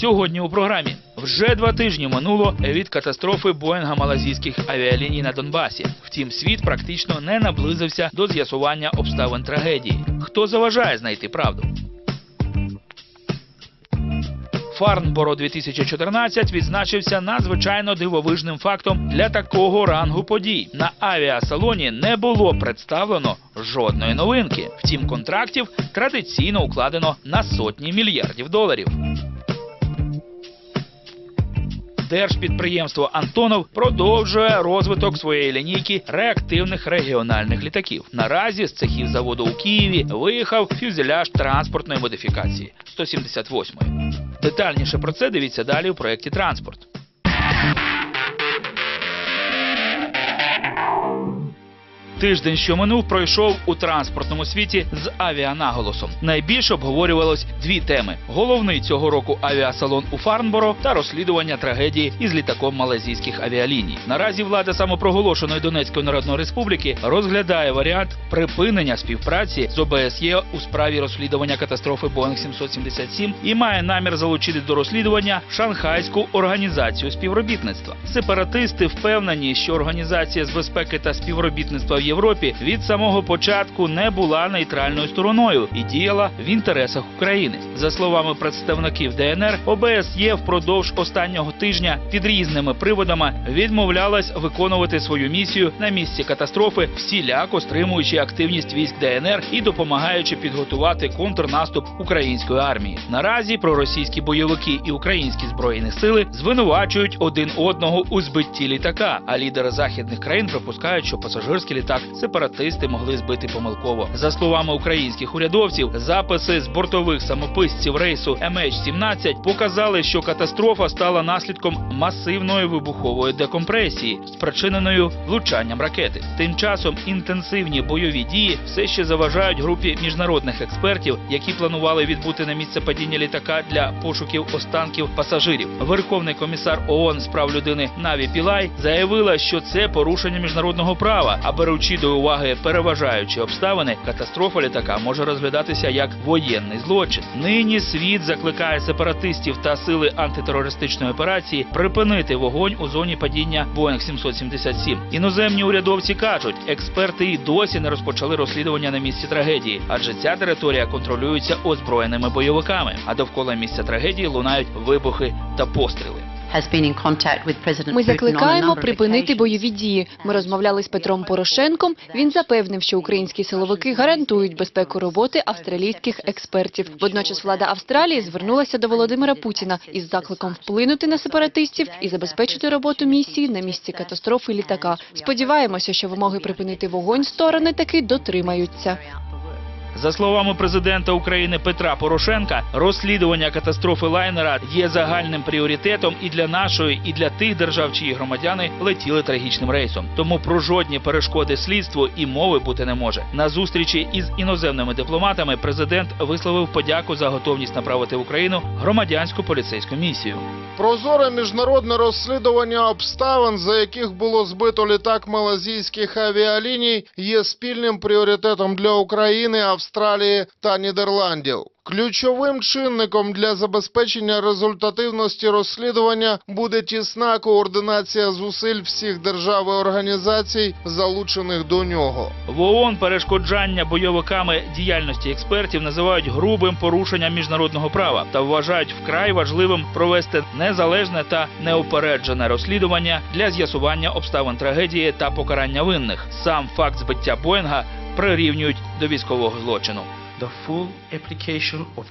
Сьогодні у програмі вже два тижні минуло від катастрофи Боїнга малазійських авіаліній на Донбасі. Втім, світ практично не наблизився до з'ясування обставин трагедії. Хто заважає знайти правду? Фарнборо 2014 відзначився надзвичайно дивовижним фактом для такого рангу подій. На авіасалоні не було представлено жодної новинки. Втім, контрактів традиційно укладено на сотні мільярдів доларів. Держпідприємство Антонов продовжує розвиток своєї лінійки реактивних регіональних літаків. Наразі з цехів заводу у Києві виїхав фюзеляж транспортної модифікації 178-ї. Детальніше про це дивіться далі у проєкті Транспорт. Тиждень, що минув, пройшов у транспортному світі з авіанаголосом. Найбільше обговорювалось дві теми: головний цього року авіасалон у Фарнборо та розслідування трагедії із літаком малазійських авіаліній. Наразі влада самопроголошеної Донецької Народної Республіки розглядає варіант припинення співпраці з ОБСЄ у справі розслідування катастрофи Boeing 777 і має намір залучити до розслідування Шанхайську організацію співробітництва. Сепаратисти впевнені, що організація з безпеки та співробітництва Європі від самого початку не була нейтральною стороною і діяла в інтересах України. За словами представників ДНР, ОБСЄ впродовж останнього тижня під різними приводами відмовлялась виконувати свою місію на місці катастрофи, всіляко стримуючи активність військ ДНР і допомагаючи підготувати контрнаступ української армії. Наразі проросійські бойовики і українські збройні сили звинувачують один одного у збитті літака. А лідери західних країн припускають, що пасажирський літак сепаратисти могли збити помилково. За словами українських урядовців, записи з бортових самописців рейсу MH17 показали, що катастрофа стала наслідком масивної вибухової декомпресії, спричиненою влучанням ракети. Тим часом інтенсивні бойові дії все ще заважають групі міжнародних експертів, які планували відбути на місце падіння літака для пошуків останків пасажирів. Верховний комісар ООН з прав людини Наві Пілай заявила, що це порушення міжнародного права. А беручи до уваги переважаючі обставини, катастрофа літака може розглядатися як воєнний злочин. Нині світ закликає сепаратистів та сили антитерористичної операції припинити вогонь у зоні падіння Boeing 777. Іноземні урядовці кажуть, експерти і досі не розпочали розслідування на місці трагедії, адже ця територія контролюється озброєними бойовиками. А довкола місця трагедії лунають вибухи та постріли. Ми закликаємо припинити бойові дії. Ми розмовляли з Петром Порошенком. Він запевнив, що українські силовики гарантують безпеку роботи австралійських експертів. Водночас влада Австралії звернулася до Володимира Путіна із закликом вплинути на сепаратистів і забезпечити роботу місії на місці катастрофи літака. Сподіваємося, що вимоги припинити вогонь сторони таки дотримаються. За словами президента України Петра Порошенка, розслідування катастрофи лайнера є загальним пріоритетом і для нашої, і для тих держав, чиї громадяни летіли трагічним рейсом. Тому про жодні перешкоди слідству і мови бути не може. На зустрічі із іноземними дипломатами президент висловив подяку за готовність направити в Україну громадянську поліцейську місію. Прозоре міжнародне розслідування обставин, за яких було збито літак малазійських авіаліній, є спільним пріоритетом для України, Австралії та Нідерландів. Ключовим чинником для забезпечення результативності розслідування буде тісна координація зусиль всіх держав і організацій, залучених до нього. В ООН перешкоджання бойовиками діяльності експертів називають грубим порушенням міжнародного права та вважають вкрай важливим провести незалежне та неупереджене розслідування для з'ясування обставин трагедії та покарання винних. Сам факт збиття Боїнга прирівнюють до військового злочину.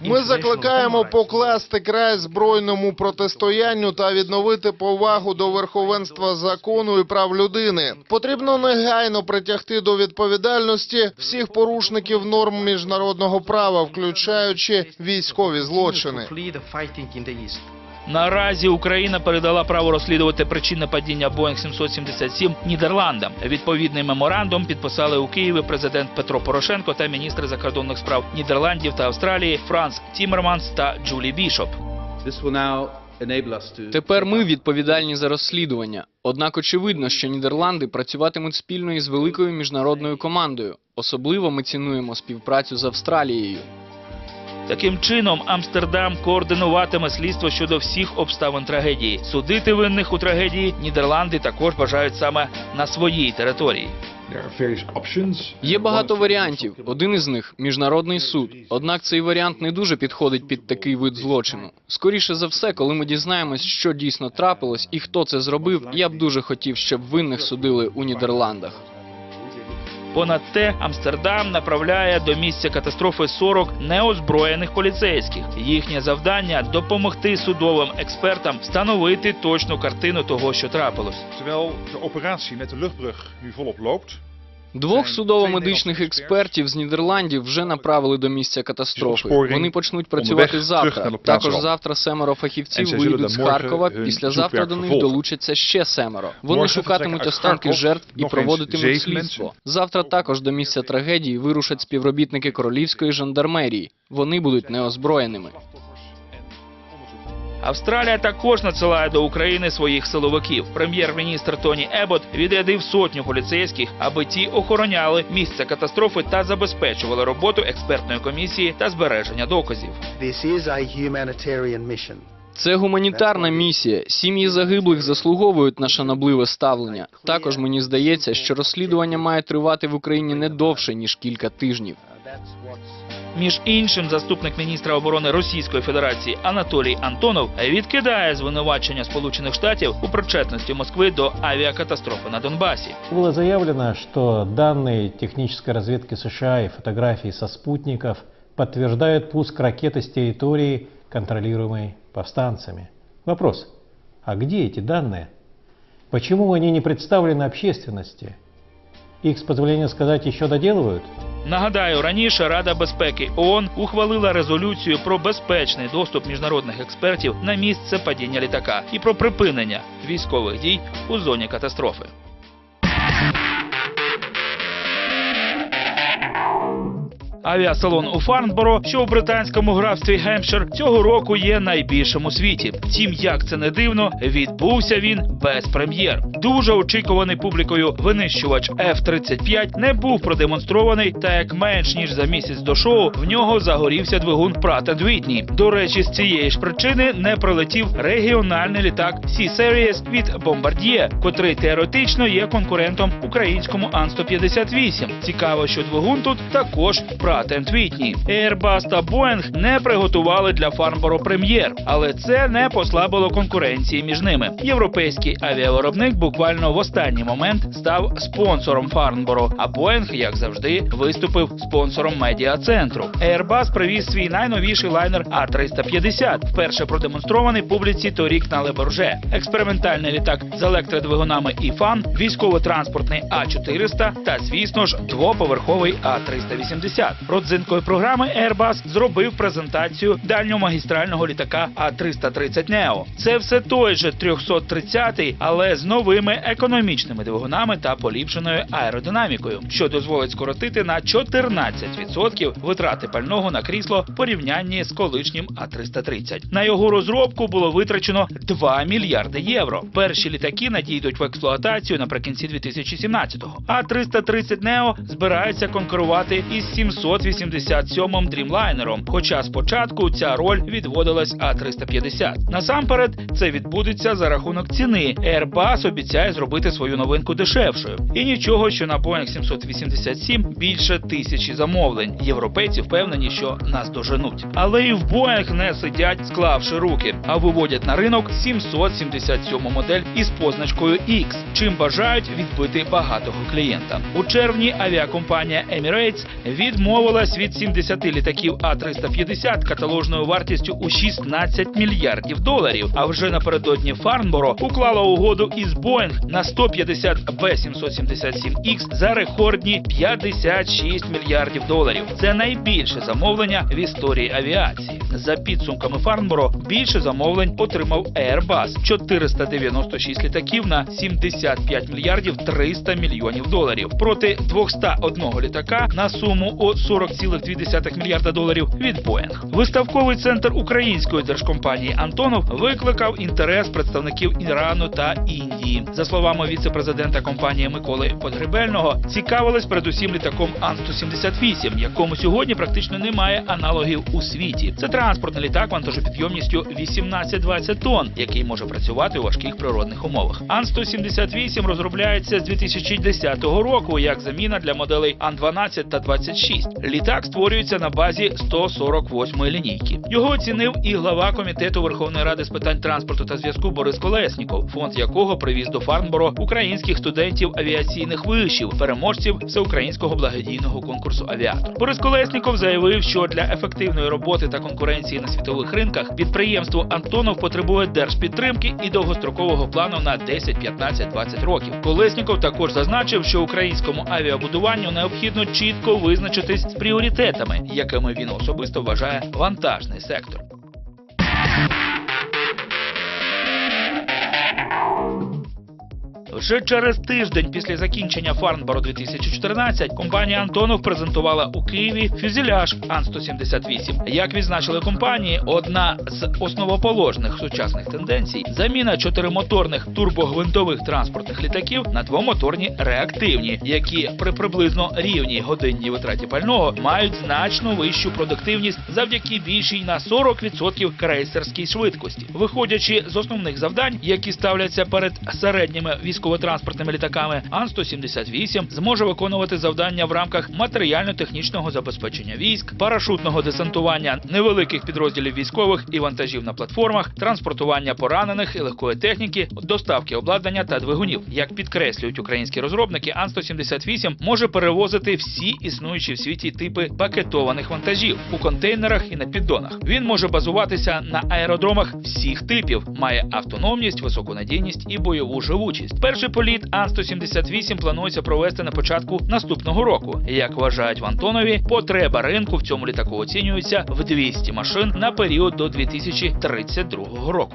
Ми закликаємо покласти край збройному протистоянню та відновити повагу до верховенства закону і прав людини. Потрібно негайно притягти до відповідальності всіх порушників норм міжнародного права, включаючи військові злочини. Наразі Україна передала право розслідувати причини падіння Boeing 777 Нідерландам. Відповідний меморандум підписали у Києві президент Петро Порошенко та міністри закордонних справ Нідерландів та Австралії Франц Тімерманс та Джулі Бішоп. Тепер ми відповідальні за розслідування. Однак очевидно, що Нідерланди працюватимуть спільно із великою міжнародною командою. Особливо ми цінуємо співпрацю з Австралією. Таким чином, Амстердам координуватиме слідство щодо всіх обставин трагедії. Судити винних у трагедії Нідерланди також бажають саме на своїй території. Є багато варіантів. Один із них міжнародний суд. Однак цей варіант не дуже підходить під такий вид злочину. Скоріше за все, коли ми дізнаємось, що дійсно трапилось і хто це зробив, я б дуже хотів, щоб винних судили у Нідерландах. Понад те, Амстердам направляє до місця катастрофи 40 неозброєних поліцейських. Їхнє завдання допомогти судовим експертам встановити точну картину того, що трапилось. Terwijl de operatie met de luchtbrug Двох судово-медичних експертів з Нідерландів вже направили до місця катастрофи. Вони почнуть працювати завтра. Також завтра семеро фахівців вийдуть з Харкова. Післязавтра до них долучаться ще семеро. Вони шукатимуть останки жертв і проводитимуть слідство. Завтра також до місця трагедії вирушать співробітники королівської жандармерії. Вони будуть неозброєними. Австралія також надсилає до України своїх силовиків. Прем'єр-міністр Тоні Ебот відрядив сотню поліцейських, аби ті охороняли місце катастрофи та забезпечували роботу експертної комісії та збереження доказів. This is a humanitarian mission. Це гуманітарна місія. Сім'ї загиблих заслуговують на шанобливе ставлення. Також мені здається, що розслідування має тривати в Україні не довше ніж кілька тижнів. Uh, That's what's Між іншим, заступник міністра оборони Російської Федерації Анатолій Антонов відкидає звинувачення Сполучених Штатів у причетності Москви до авіакатастрофи на Донбасі. Было заявлено, что данные технической разведки США и фотографии со спутников подтверждают пуск ракеты с территории, контролируемой повстанцами. Вопрос, а где эти данные? Почему они не представлены общественности? Их, с позволения сказать, еще доделывают? Нагадаю, раніше Рада безпеки ООН ухвалила резолюцію про безпечний доступ міжнародних експертів на місце падіння літака і про припинення військових дій у зоні катастрофи. Авіасалон у Фарнборо, що у британському графстві Гемпшир, цього року є найбільшим у світі. Втім, як це не дивно, відбувся він без прем'єр. Дуже очікуваний публікою винищувач F-35 не був продемонстрований, та як менш ніж за місяць до шоу в нього загорівся двигун Pratt Whitney. До речі, з цієї ж причини не прилетів регіональний літак C-Series від Bombardier, котрий теоретично є конкурентом українському Ан-158. Цікаво, що двигун тут також Pratt Whitney. Airbus та Boeing не приготували для Фарнборо прем'єр, але це не послабило конкуренції між ними. Європейський авіавиробник буквально в останній момент став спонсором Фарнборо, а Boeing, як завжди, виступив спонсором медіа-центру. Airbus привіз свій найновіший лайнер А350, вперше продемонстрований публіці торік на Леборже. Експериментальний літак з електродвигунами і фан, військово-транспортний А400 та, звісно ж, двоповерховий А380. Родзинкою програми Airbus зробив презентацію дальньомагістрального літака А330 Neo. Це все той же 330-й, але з новими економічними двигунами та поліпшеною аеродинамікою, що дозволить скоротити на 14% витрати пального на крісло в порівнянні з колишнім А330. На його розробку було витрачено 2 мільярди євро. Перші літаки надійдуть в експлуатацію наприкінці 2017-го. А330 Neo збирається конкурувати із 787-м дрімлайнером. Хоча спочатку ця роль відводилась А350. Насамперед, це відбудеться за рахунок ціни. Airbus обіцяє зробити свою новинку дешевшою. І нічого, що на Boeing 787 більше тисячі замовлень. Європейці впевнені, що нас доженуть. Але і в Boeing не сидять, склавши руки, а виводять на ринок 777 модель із позначкою X, чим бажають відбити багатого клієнта. У червні авіакомпанія Emirates відмовилась від 70 літаків А350 каталожною вартістю у 16 мільярдів доларів. А вже напередодні Фарнборо уклала угоду із Boeing на 150 B777X за рекордні 56 мільярдів доларів. Це найбільше замовлення в історії авіації. За підсумками Фарнборо більше замовлень отримав Airbus – 496 літаків на 75 мільярдів 300 мільйонів доларів проти 201 літака на суму у 40,2 мільярда доларів від Боїнг. Виставковий центр української держкомпанії Антонов викликав інтерес представників Ірану та Індії. За словами віце-президента компанії Миколи Подгребельного, цікавились передусім літаком Ан-178, якому сьогодні практично немає аналогів у світі. Це транспортний літак вантажопідйомністю 18-20 тонн, який може працювати у важких природних умовах. Ан-178 розробляється з 2010 року як заміна для моделей Ан-12 та 26. Літак створюється на базі 148 лінійки. Його оцінив і глава комітету Верховної Ради з питань транспорту та зв'язку Борис Колесніков, фонд якого привіз до Фарнборо українських студентів авіаційних вишів, переможців всеукраїнського благодійного конкурсу авіатор. Борис Колесніков заявив, що для ефективної роботи та конкуренції на світових ринках підприємство Антонов потребує держпідтримки і довгострокового плану на 10, 15, 20 років. Колесніков також зазначив, що українському авіабудуванню необхідно чітко визначитись з пріоритетами, якими він особисто вважає вантажний сектор. Вже через тиждень після закінчення Фарнборо 2014 компанія Антонов презентувала у Києві фюзеляж Ан-178. Як відзначили компанії, одна з основоположних сучасних тенденцій заміна чотиримоторних турбогвинтових транспортних літаків на двомоторні реактивні, які при приблизно рівній годинній витраті пального мають значно вищу продуктивність завдяки більшій на 40% крейсерській швидкості. Виходячи з основних завдань, які ставляться перед середніми військово-транспортними літаками, Ан-178 зможе виконувати завдання в рамках матеріально-технічного забезпечення військ, парашутного десантування невеликих підрозділів військових і вантажів на платформах, транспортування поранених і легкої техніки, доставки обладнання та двигунів. Як підкреслюють українські розробники, Ан-178 може перевозити всі існуючі в світі типи пакетованих вантажів у контейнерах і на піддонах. Він може базуватися на аеродромах всіх типів, має автономність, високу надійність і бойову живучість. Перший політ А-178 планується провести на початку наступного року. Як вважають в Антонові, потреба ринку в цьому літаку оцінюється в 200 машин на період до 2032 року.